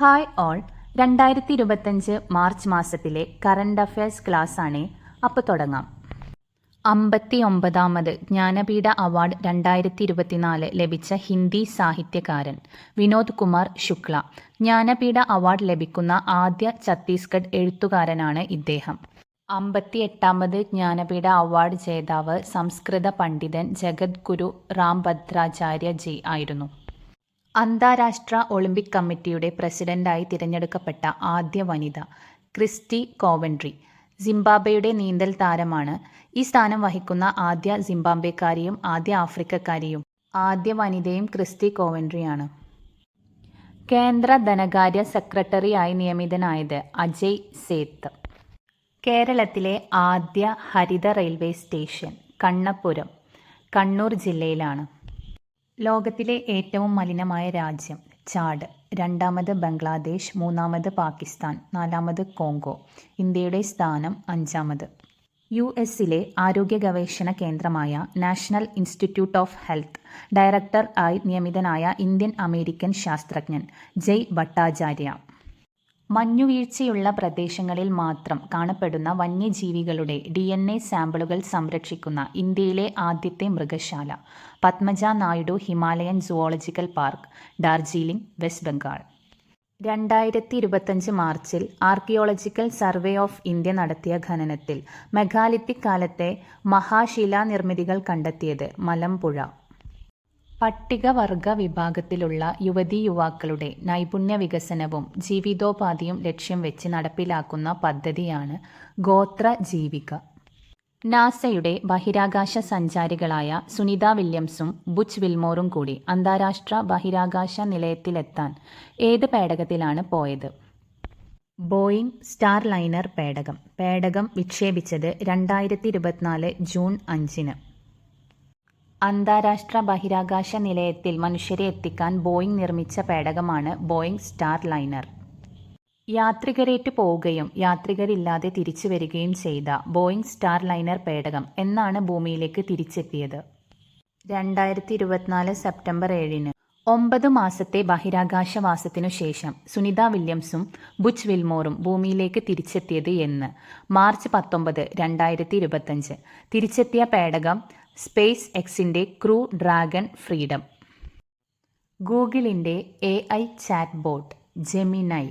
Hi all രണ്ടായിരത്തി ഇരുപത്തഞ്ച് March മാസത്തിലെ കറണ്ട് അഫയേഴ്സ് ക്ലാസ് ആണ്. അപ്പോൾ തുടങ്ങാം. അമ്പത്തി ഒമ്പതാമത് ജ്ഞാനപീഠ അവാർഡ് രണ്ടായിരത്തി ഇരുപത്തിനാല് ലഭിച്ച ഹിന്ദി സാഹിത്യകാരൻ വിനോദ് കുമാർ ശുക്ല. ജ്ഞാനപീഠ അവാർഡ് ലഭിക്കുന്ന ആദ്യ ഛത്തീസ്ഗഡ് എഴുത്തുകാരനാണ് ഇദ്ദേഹം. അമ്പത്തി എട്ടാമത് ജ്ഞാനപീഠ അവാർഡ് ജേതാവ് സംസ്കൃത പണ്ഡിതൻ ജഗദ്ഗുരു റാം ഭദ്രാചാര്യ ജി ആയിരുന്നു. അന്താരാഷ്ട്ര ഒളിമ്പിക് കമ്മിറ്റിയുടെ പ്രസിഡന്റായി തിരഞ്ഞെടുക്കപ്പെട്ട ആദ്യ വനിത ക്രിസ്റ്റി കോവൻട്രി സിംബാബ്വെയുടെ നീന്തൽ താരമാണ്. ഈ സ്ഥാനം വഹിക്കുന്ന ആദ്യ സിംബാബ്വേക്കാരിയും ആദ്യ ആഫ്രിക്കക്കാരിയും ആദ്യ വനിതയും ക്രിസ്റ്റി കോവൻട്രിയാണ്. കേന്ദ്ര ധനകാര്യ സെക്രട്ടറിയായി നിയമിതനായത് അജയ് സേത്ത്. കേരളത്തിലെ ആദ്യ ഹരിത റെയിൽവേ സ്റ്റേഷൻ കണ്ണപുരം കണ്ണൂർ ജില്ലയിലാണ്. ലോകത്തിലെ ഏറ്റവും മലിനമായ രാജ്യം ചാഡ്. രണ്ടാമത് ബംഗ്ലാദേശ് മൂന്നാമത് പാകിസ്ഥാൻ നാലാമത് കോങ്കോ. ഇന്ത്യയുടെ സ്ഥാനം അഞ്ചാമത്. യു എസിലെ ആരോഗ്യ ഗവേഷണ കേന്ദ്രമായ National Institute of Health director ആയി നിയമിതനായ ഇന്ത്യൻ അമേരിക്കൻ ശാസ്ത്രജ്ഞൻ ജയ് ഭട്ടാചാര്യ. മഞ്ഞുവീഴ്ചയുള്ള പ്രദേശങ്ങളിൽ മാത്രം കാണപ്പെടുന്ന വന്യജീവികളുടെ ഡി എൻ എ സാമ്പിളുകൾ സംരക്ഷിക്കുന്ന ഇന്ത്യയിലെ ആദ്യത്തെ മൃഗശാല Padmaja Naidu Himalayan zoological park Darjeeling west Bengal. രണ്ടായിരത്തി ഇരുപത്തഞ്ച് മാർച്ചിൽ ആർക്കിയോളജിക്കൽ സർവേ ഓഫ് ഇന്ത്യ നടത്തിയ ഖനനത്തിൽ മെഗാലിത്തിക് കാലത്തെ മഹാശിലാനിർമ്മിതികൾ കണ്ടെത്തിയത് മലമ്പുഴ. പട്ടികവർഗ വിഭാഗത്തിലുള്ള യുവതീ യുവാക്കളുടെ നൈപുണ്യ വികസനവും ജീവിതോപാധിയും ലക്ഷ്യം വെച്ച് നടപ്പിലാക്കുന്ന പദ്ധതിയാണ് ഗോത്ര ജീവിക നാസയുടെ ബഹിരാകാശ സഞ്ചാരികളായ സുനിത വില്യംസും ബുച്ച് വിൽമോറും കൂടി അന്താരാഷ്ട്ര ബഹിരാകാശ നിലയത്തിലെത്താൻ ഏത് പേടകത്തിലാണ് പോയത്? ബോയിങ് സ്റ്റാർ ലൈനർ പേടകം. പേടകം വിക്ഷേപിച്ചത് രണ്ടായിരത്തി ഇരുപത്തിനാല് ജൂൺ അഞ്ചിന്. അന്താരാഷ്ട്ര ബഹിരാകാശ നിലയത്തിൽ മനുഷ്യരെ എത്തിക്കാൻ ബോയിംഗ് നിർമ്മിച്ച പേടകമാണ് ബോയിംഗ് സ്റ്റാർ ലൈനർ. യാത്രികരേറ്റ് പോവുകയും യാത്രികരില്ലാതെ തിരിച്ചു വരികയും ചെയ്ത ബോയിംഗ് സ്റ്റാർ ലൈനർ പേടകം എന്നാണ് ഭൂമിയിലേക്ക് തിരിച്ചെത്തിയത്. രണ്ടായിരത്തി ഇരുപത്തിനാല് സെപ്റ്റംബർ ഏഴിന്. ഒമ്പത് മാസത്തെ ബഹിരാകാശവാസത്തിനു ശേഷം സുനിത വില്യംസും ബുച്ച് വിൽമോറും ഭൂമിയിലേക്ക് തിരിച്ചെത്തിയത് എന്ന്. മാർച്ച് പത്തൊമ്പത് രണ്ടായിരത്തി ഇരുപത്തഞ്ച് തിരിച്ചെത്തിയ പേടകം സ്പേസ് എക്സിന്റെ ക്രൂ ഡ്രാഗൺ ഫ്രീഡം. ഗൂഗിളിന്റെ A I chat bot Gemini.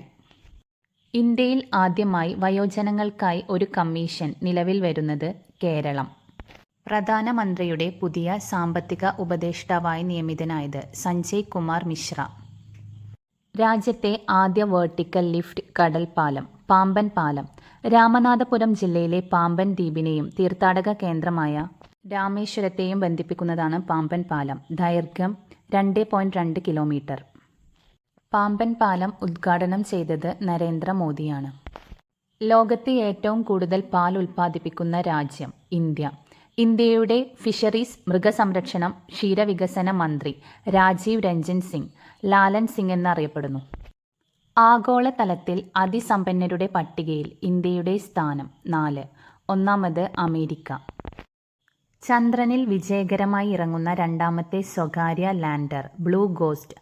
ഇന്ത്യയിൽ ആദ്യമായി വയോജനങ്ങൾക്കായി ഒരു കമ്മീഷൻ നിലവിൽ വരുന്നത് കേരളം. പ്രധാനമന്ത്രിയുടെ പുതിയ സാമ്പത്തിക ഉപദേഷ്ടാവായി നിയമിതനായത് സഞ്ജയ് കുമാർ മിശ്ര. രാജ്യത്തെ ആദ്യ വേർട്ടിക്കൽ ലിഫ്റ്റ് കടൽ പാലം പാമ്പൻ പാലം രാമനാഥപുരം ജില്ലയിലെ പാമ്പൻ ദ്വീപിനെയും തീർത്ഥാടക കേന്ദ്രമായ രാമേശ്വരത്തെയും ബന്ധിപ്പിക്കുന്നതാണ് പാമ്പൻ പാലം. ദൈർഘ്യം രണ്ട് പോയിന്റ് രണ്ട് കിലോമീറ്റർ പാമ്പൻ പാലം ഉദ്ഘാടനം ചെയ്തത് നരേന്ദ്രമോദിയാണ്. ലോകത്തെ ഏറ്റവും കൂടുതൽ പാൽ ഉൽപ്പാദിപ്പിക്കുന്ന രാജ്യം ഇന്ത്യ. ഇന്ത്യയുടെ ഫിഷറീസ് മൃഗസംരക്ഷണം ക്ഷീരവികസന മന്ത്രി രാജീവ് രഞ്ജൻ സിംഗ് ലാലൻ സിംഗ് എന്നറിയപ്പെടുന്നു. ആഗോളതലത്തിൽ അതിസമ്പന്നരുടെ പട്ടികയിൽ ഇന്ത്യയുടെ സ്ഥാനം നാല്. ഒന്നാമത് അമേരിക്ക. ചന്ദ്രനിൽ വിജയകരമായി ഇറങ്ങുന്ന രണ്ടാമത്തെ സ്വകാര്യ ലാൻഡർ ബ്ലൂ ഗോസ്റ്റ്.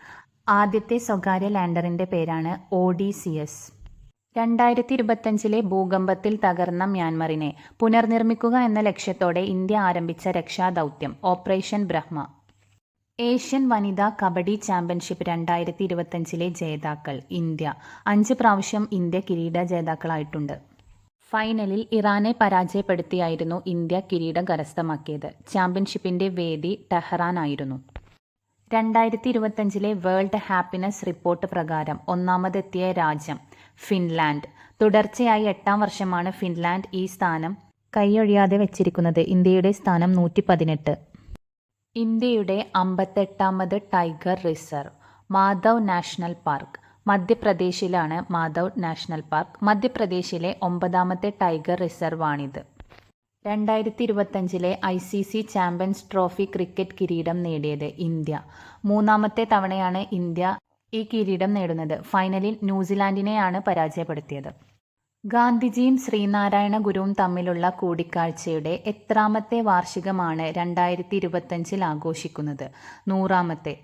ആദ്യത്തെ സ്വകാര്യ ലാൻഡറിന്റെ പേരാണ് ഒഡിസിയസ് രണ്ടായിരത്തി ഇരുപത്തഞ്ചിലെ ഭൂകമ്പത്തിൽ തകർന്ന മ്യാൻമറിനെ പുനർനിർമ്മിക്കുക എന്ന ലക്ഷ്യത്തോടെ ഇന്ത്യ ആരംഭിച്ച രക്ഷാദൗത്യം ഓപ്പറേഷൻ ബ്രഹ്മ. ഏഷ്യൻ വനിതാ കബഡി ചാമ്പ്യൻഷിപ്പ് രണ്ടായിരത്തി ഇരുപത്തഞ്ചിലെ ജേതാക്കൾ ഇന്ത്യ. അഞ്ച് പ്രാവശ്യം ഇന്ത്യ കിരീട ജേതാക്കളായിട്ടുണ്ട്. ഫൈനലിൽ ഇറാനെ പരാജയപ്പെടുത്തിയായിരുന്നു ഇന്ത്യ കിരീടം കരസ്ഥമാക്കിയത്. ചാമ്പ്യൻഷിപ്പിന്റെ വേദി ടെഹ്റാൻ ആയിരുന്നു രണ്ടായിരത്തി ഇരുപത്തഞ്ചിലെ വേൾഡ് ഹാപ്പിനെസ് റിപ്പോർട്ട് പ്രകാരം ഒന്നാമതെത്തിയ രാജ്യം ഫിൻലാൻഡ്. തുടർച്ചയായി എട്ടാം വർഷമാണ് ഫിൻലാൻഡ് ഈ സ്ഥാനം കൈയൊഴിയാതെ വെച്ചിരിക്കുന്നത്. ഇന്ത്യയുടെ സ്ഥാനം നൂറ്റി പതിനെട്ട് ഇന്ത്യയുടെ അമ്പത്തെട്ടാമത് tiger reserve Madhav national park. മധ്യപ്രദേശിലാണ് Madhav national park. മധ്യപ്രദേശിലെ ഒമ്പതാമത്തെ ടൈഗർ റിസർവാണിത്. രണ്ടായിരത്തി ഇരുപത്തഞ്ചിലെ I C C Champions Trophy cricket കിരീടം നേടിയത് ഇന്ത്യ. മൂന്നാമത്തെ തവണയാണ് ഇന്ത്യ ഈ കിരീടം നേടുന്നത്. ഫൈനലിൽ ന്യൂസിലാൻഡിനെയാണ് പരാജയപ്പെടുത്തിയത്. ഗാന്ധിജിയും ശ്രീനാരായണ ഗുരുവും തമ്മിലുള്ള കൂടിക്കാഴ്ചയുടെ എത്രാമത്തെ വാർഷികമാണ് രണ്ടായിരത്തി ഇരുപത്തഞ്ചിൽ ആഘോഷിക്കുന്നത്. നൂറാമത്തെ.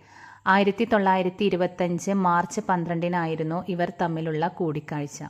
ആയിരത്തി തൊള്ളായിരത്തി ഇരുപത്തഞ്ച് മാർച്ച് പന്ത്രണ്ടിനായിരുന്നു ഇവർ തമ്മിലുള്ള കൂടിക്കാഴ്ച.